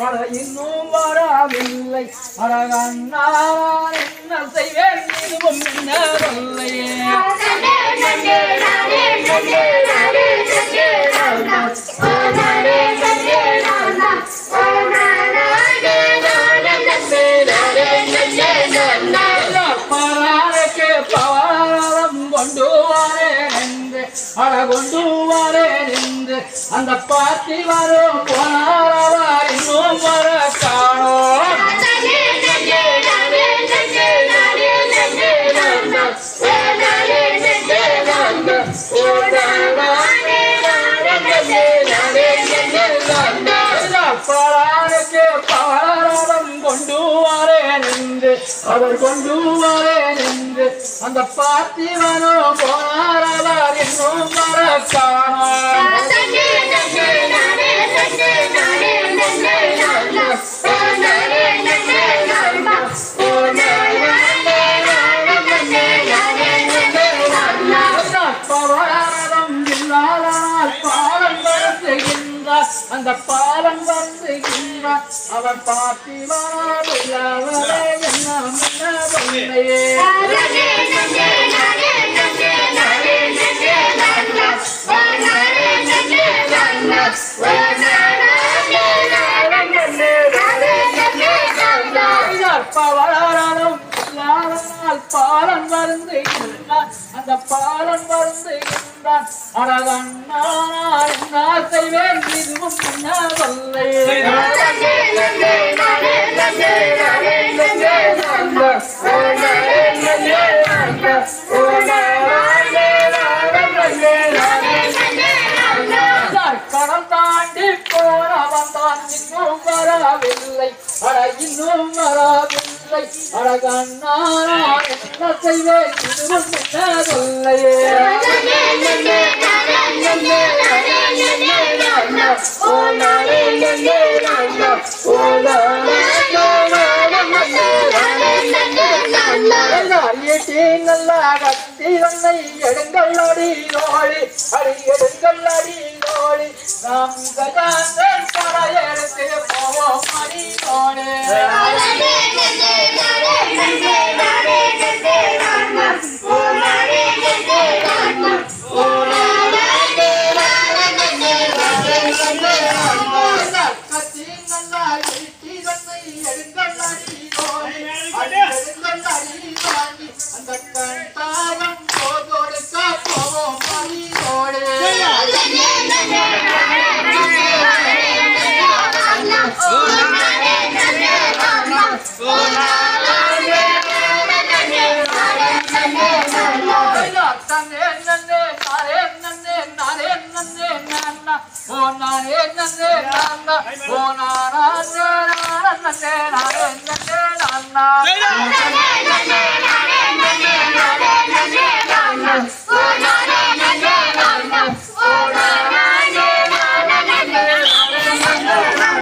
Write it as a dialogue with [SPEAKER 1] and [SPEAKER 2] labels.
[SPEAKER 1] பல இன்னும் வரவில்லை. அழகண்ணான் என்ன செய்வேன்? இதுவும் என்னவில்லையே பராருக்கு கொண்டு வரேன் என்று அழகொண்டு வரேன் என்று அந்த பாட்டி வரும் போனார் இன்னும் வர காணோம். கொண்டு வரேன் என்று அவர் கொண்டு வரேன் என்று அந்த பாட்டி வரும் போனார் அவர் இன்னும் அந்த பாலம் வருத்துகின்றார் அவன் வராவில்லாதே என்ன முன்னே அந்த பாலன் வருந்துகின்றான் அழகண்ணானால் என்ன செய்வேன் இதுவும் முன்னவல்லையே கடல் தாண்டி இன்னும் வரவில்லை. அட இன்னும் வரவில்லை. அட கண்ணானா என்ன செய்வேன் இதுவும் நல்லா கட்டி வந்தை எடுங்க. வாங்கி அந்த கண்டாரம் போதொடுக்க போவோம் அடி நோடி ஓ